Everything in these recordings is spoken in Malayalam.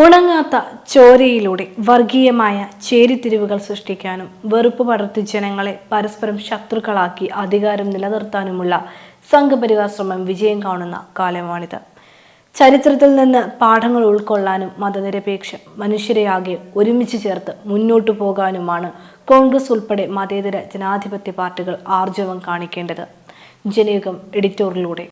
ഉണങ്ങാത്ത ചോരയിലൂടെ വർഗീയമായ ചേരിതിരിവുകൾ സൃഷ്ടിക്കാനും വെറുപ്പ് പടർത്തി ജനങ്ങളെ പരസ്പരം ശത്രുക്കളാക്കി അധികാരം നിലനിർത്താനുമുള്ള സംഘപരിവാർ ശ്രമം വിജയം കാണുന്ന കാലമാണിത്. ചരിത്രത്തിൽ നിന്ന് പാഠങ്ങൾ ഉൾക്കൊള്ളാനും മതനിരപേക്ഷ മനുഷ്യരെയാകെ ഒരുമിച്ച് ചേർത്ത് മുന്നോട്ടു പോകാനുമാണ് കോൺഗ്രസ് ഉൾപ്പെടെ മതേതര ജനാധിപത്യ പാർട്ടികൾ ആർജവം കാണിക്കേണ്ടത്. ജനയുഗം എഡിറ്റോറിലൂടെ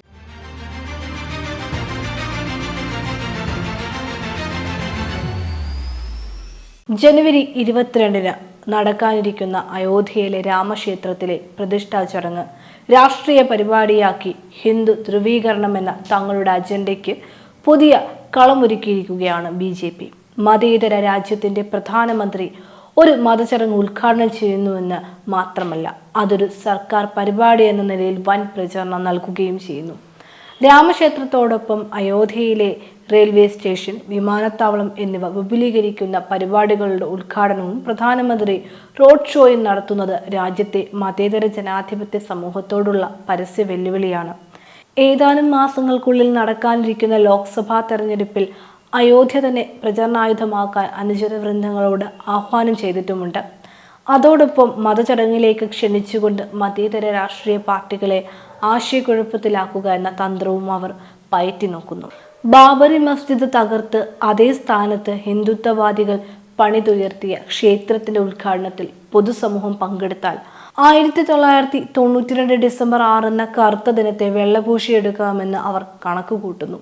ജനുവരി ഇരുപത്തിരണ്ടിന് നടക്കാനിരിക്കുന്ന അയോധ്യയിലെ രാമക്ഷേത്രത്തിലെ പ്രതിഷ്ഠാ ചടങ്ങ് രാഷ്ട്രീയ പരിപാടിയാക്കി ഹിന്ദു ധ്രുവീകരണം എന്ന തങ്ങളുടെ അജണ്ടയ്ക്ക് പുതിയ കളമൊരുക്കിയിരിക്കുകയാണ് ബി ജെ പി. മതേതര രാജ്യത്തിന്റെ പ്രധാനമന്ത്രി ഒരു മതചടങ്ങ് ഉദ്ഘാടനം ചെയ്യുന്നുവെന്ന് മാത്രമല്ല അതൊരു സർക്കാർ പരിപാടി എന്ന നിലയിൽ വൻ പ്രചരണം നൽകുകയും ചെയ്യുന്നു. രാമക്ഷേത്രത്തോടൊപ്പം അയോധ്യയിലെ റെയിൽവേ സ്റ്റേഷൻ വിമാനത്താവളം എന്നിവ വിപുലീകരിക്കുന്ന പരിപാടികളുടെ ഉദ്ഘാടനവും പ്രധാനമന്ത്രി റോഡ് ഷോയും നടത്തുന്നത് രാജ്യത്തെ മതേതര ജനാധിപത്യ സമൂഹത്തോടുള്ള പരസ്യ വെല്ലുവിളിയാണ്. ഏതാനും മാസങ്ങൾക്കുള്ളിൽ നടക്കാനിരിക്കുന്ന ലോക്സഭാ തെരഞ്ഞെടുപ്പിൽ അയോധ്യ തന്നെ പ്രചരണായുധമാക്കാൻ അനുചര വൃന്ദങ്ങളോട് ആഹ്വാനം ചെയ്തിട്ടുമുണ്ട്. അതോടൊപ്പം മതചടങ്ങിലേക്ക് ക്ഷണിച്ചുകൊണ്ട് മതേതര രാഷ്ട്രീയ പാർട്ടികളെ ആശയക്കുഴപ്പത്തിലാക്കുക എന്ന തന്ത്രവും അവർ പയറ്റി നോക്കുന്നു. ബാബറി മസ്ജിദ് തകർത്ത് അതേ സ്ഥാനത്ത് ഹിന്ദുത്വവാദികൾ പണിതുയർത്തിയ ക്ഷേത്രത്തിന്റെ ഉദ്ഘാടനത്തിൽ പൊതുസമൂഹം പങ്കെടുത്താൽ ആയിരത്തി തൊള്ളായിരത്തി തൊണ്ണൂറ്റിരണ്ട് ഡിസംബർ ആറെന്ന കറുത്ത ദിനത്തെ വെള്ളപൂശിയെടുക്കാമെന്ന് അവർ കണക്കുകൂട്ടുന്നു.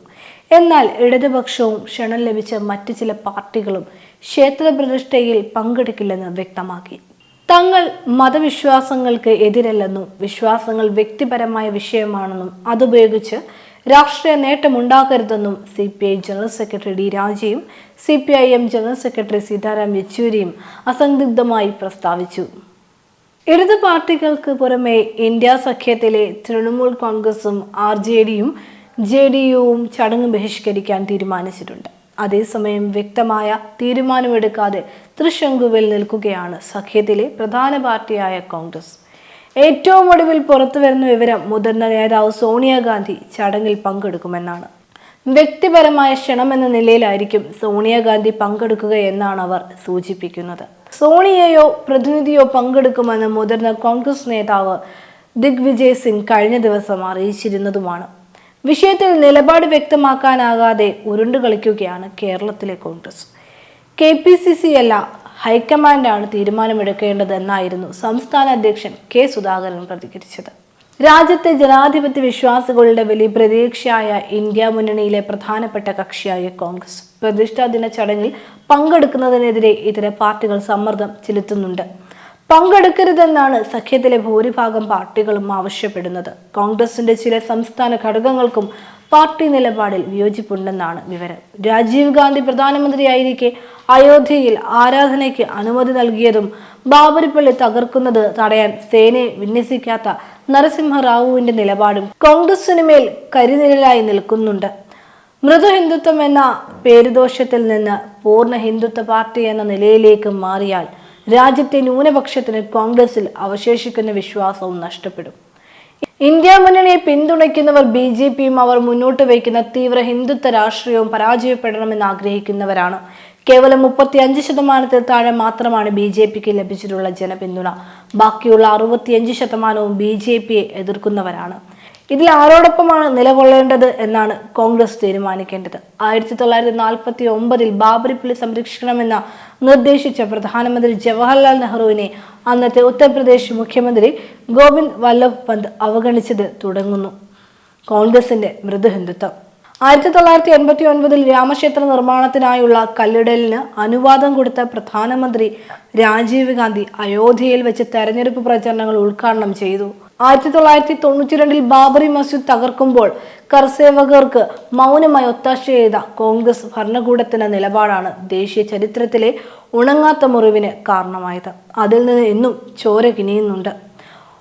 എന്നാൽ ഇടതുപക്ഷവും ക്ഷണം ലഭിച്ച മറ്റു ചില പാർട്ടികളും ക്ഷേത്ര പ്രതിഷ്ഠയിൽ പങ്കെടുക്കില്ലെന്ന് വ്യക്തമാക്കി. തങ്ങൾ മതവിശ്വാസങ്ങൾക്ക് എതിരല്ലെന്നും വിശ്വാസങ്ങൾ വ്യക്തിപരമായ വിഷയമാണെന്നും അതുപയോഗിച്ച് രാഷ്ട്രീയ നേട്ടമുണ്ടാക്കരുതെന്നും C P I general secretary D രാജയും C P I M general secretary Sitaram യെച്ചൂരിയും അസന്ദിഗ്ധമായി പ്രസ്താവിച്ചു. ഇടത് പാർട്ടികൾക്ക് പുറമെ ഇന്ത്യ സഖ്യത്തിലെ തൃണമൂൽ കോൺഗ്രസും ആർ ജെ ഡിയും ജെ ഡി യുവും ചടങ്ങ് ബഹിഷ്കരിക്കാൻ തീരുമാനിച്ചിട്ടുണ്ട്. അതേസമയം വ്യക്തമായ തീരുമാനമെടുക്കാതെ തൃശങ്കുവിൽ നിൽക്കുകയാണ് സഖ്യത്തിലെ പ്രധാന പാർട്ടിയായ കോൺഗ്രസ്. ഏറ്റവും ഒടുവിൽ പുറത്തു വരുന്ന വിവരം മുതിർന്ന നേതാവ് സോണിയാഗാന്ധി ചടങ്ങിൽ പങ്കെടുക്കുമെന്നാണ്. വ്യക്തിപരമായ ക്ഷണം എന്ന നിലയിലായിരിക്കും സോണിയാഗാന്ധി പങ്കെടുക്കുക എന്നാണ് അവർ സൂചിപ്പിക്കുന്നത്. സോണിയയോ പ്രതിനിധിയോ പങ്കെടുക്കുമെന്ന് മുതിർന്ന കോൺഗ്രസ് നേതാവ് ദിഗ്വിജയ് സിംഗ് കഴിഞ്ഞ ദിവസം അറിയിച്ചിരുന്നതുമാണ്. വിഷയത്തിൽ നിലപാട് വ്യക്തമാക്കാനാകാതെ ഉരുണ്ടു കളിക്കുകയാണ് കേരളത്തിലെ Congress. K P C C അല്ല ഹൈക്കമാൻഡാണ് തീരുമാനമെടുക്കേണ്ടതെന്നായിരുന്നു സംസ്ഥാന അധ്യക്ഷൻ കെ സുധാകരൻ പ്രതികരിച്ചത്. രാജ്യത്തെ ജനാധിപത്യ വിശ്വാസികളുടെ വലിയ പ്രതീക്ഷയായ ഇന്ത്യ മുന്നണിയിലെ പ്രധാനപ്പെട്ട കക്ഷിയായ കോൺഗ്രസ്. പ്രതിഷ്ഠാ ദിന ചടങ്ങിൽ പങ്കെടുക്കുന്നതിനെതിരെ ഇതര പാർട്ടികൾ സമ്മർദ്ദം ചെലുത്തുന്നുണ്ട്. പങ്കെടുക്കരുതെന്നാണ് സഖ്യത്തിലെ ഭൂരിഭാഗം പാർട്ടികളും ആവശ്യപ്പെടുന്നത്. കോൺഗ്രസിന്റെ ചില സംസ്ഥാന ഘടകങ്ങൾക്കും പാർട്ടി നിലപാടിൽ വിയോജിപ്പുണ്ടെന്നാണ് വിവരം. രാജീവ് ഗാന്ധി പ്രധാനമന്ത്രിയായിരിക്കെ അയോധ്യയിൽ ആരാധനയ്ക്ക് അനുമതി നൽകിയതും ബാബരിപ്പള്ളി തകർക്കുന്നത് തടയാൻ സേനയെ വിന്യസിക്കാത്ത നരസിംഹറാവുവിന്റെ നിലപാടും കോൺഗ്രസിന് മേൽ കരിനിഴലായി നിൽക്കുന്നുണ്ട്. മൃദു ഹിന്ദുത്വം എന്ന പേരുദോഷത്തിൽ നിന്ന് പൂർണ ഹിന്ദുത്വ പാർട്ടി എന്ന നിലയിലേക്ക് മാറിയാൽ രാജ്യത്തെ ന്യൂനപക്ഷത്തിന് കോൺഗ്രസിൽ അവശേഷിക്കുന്ന വിശ്വാസവും നഷ്ടപ്പെടും. ഇന്ത്യ മുന്നണിയെ പിന്തുണയ്ക്കുന്നവർ ബി ജെ പിയും അവർ മുന്നോട്ട് വയ്ക്കുന്ന തീവ്ര ഹിന്ദുത്വ രാഷ്ട്രീയവും പരാജയപ്പെടണമെന്ന് ആഗ്രഹിക്കുന്നവരാണ് കേവലം മുപ്പത്തി അഞ്ച് ശതമാനത്തിൽ താഴെ മാത്രമാണ് ബി ജെ പിക്ക് ലഭിച്ചിട്ടുള്ള ജനപിന്തുണ. ബാക്കിയുള്ള അറുപത്തിയഞ്ച് ശതമാനവും ബി ജെ പിയെ എതിർക്കുന്നവരാണ്. ഇതിൽ ആരോടൊപ്പമാണ് നിലകൊള്ളേണ്ടത് എന്നാണ് കോൺഗ്രസ് തീരുമാനിക്കേണ്ടത്. ആയിരത്തി തൊള്ളായിരത്തി നാൽപ്പത്തി ഒമ്പതിൽ ബാബരിപ്പള്ളി സംരക്ഷിക്കണമെന്ന നിർദ്ദേശിച്ച പ്രധാനമന്ത്രി ജവഹർലാൽ നെഹ്റുവിനെ അന്നത്തെ ഉത്തർപ്രദേശ് മുഖ്യമന്ത്രി ഗോവിന്ദ് വല്ലഭ് പന്ത് അവഗണിച്ചത് തുടങ്ങുന്നു. കോൺഗ്രസിന്റെ മൃദുഹിന്ദുത്വം. ആയിരത്തി തൊള്ളായിരത്തി എൺപത്തി ഒൻപതിൽ രാമക്ഷേത്ര നിർമ്മാണത്തിനായുള്ള കല്ലിടലിന് അനുവാദം കൊടുത്ത പ്രധാനമന്ത്രി രാജീവ് ഗാന്ധി അയോധ്യയിൽ വെച്ച് തെരഞ്ഞെടുപ്പ് പ്രചരണങ്ങൾ ഉദ്ഘാടനം ചെയ്തു. ആയിരത്തി തൊള്ളായിരത്തി തൊണ്ണൂറ്റിരണ്ടിൽ ബാബറി മസ്ജിദ് തകർക്കുമ്പോൾ കർസേവകർക്ക് മൗനമായി ഒത്താശ ചെയ്ത കോൺഗ്രസ് ഭരണകൂടത്തിന്റെ നിലപാടാണ് ദേശീയ ചരിത്രത്തിലെ ഉണങ്ങാത്ത മുറിവിന് കാരണമായത്. അതിൽ നിന്ന് ഇന്നും ചോര കിനിയുന്നുണ്ട്.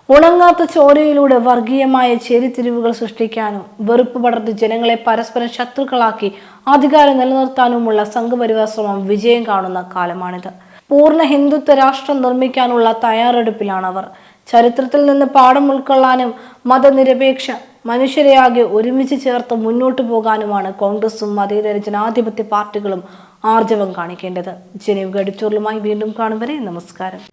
ഉണങ്ങാത്ത ചോരയിലൂടെ വർഗീയമായ ചേരിതിരിവുകൾ സൃഷ്ടിക്കാനും വെറുപ്പ് പടർത്തി ജനങ്ങളെ പരസ്പരം ശത്രുക്കളാക്കി അധികാരം നിലനിർത്താനുമുള്ള സംഘപരിവാർ ശ്രമം വിജയം കാണുന്ന കാലമാണിത്. പൂർണ ഹിന്ദുത്വ രാഷ്ട്രം നിർമ്മിക്കാനുള്ള തയ്യാറെടുപ്പിലാണ് അവർ ചരിത്രത്തിൽ നിന്ന് പാഠം ഉൾക്കൊള്ളാനും മതനിരപേക്ഷ മനുഷ്യരെയാകെ ഒരുമിച്ച് ചേർത്ത് മുന്നോട്ടു പോകാനുമാണ് കോൺഗ്രസും മതേതര ജനാധിപത്യ പാർട്ടികളും ആർജവം കാണിക്കേണ്ടത്. ജനീവ് ഗഡിച്ചൂറിലുമായി വീണ്ടും കാണും വരെ. നമസ്കാരം.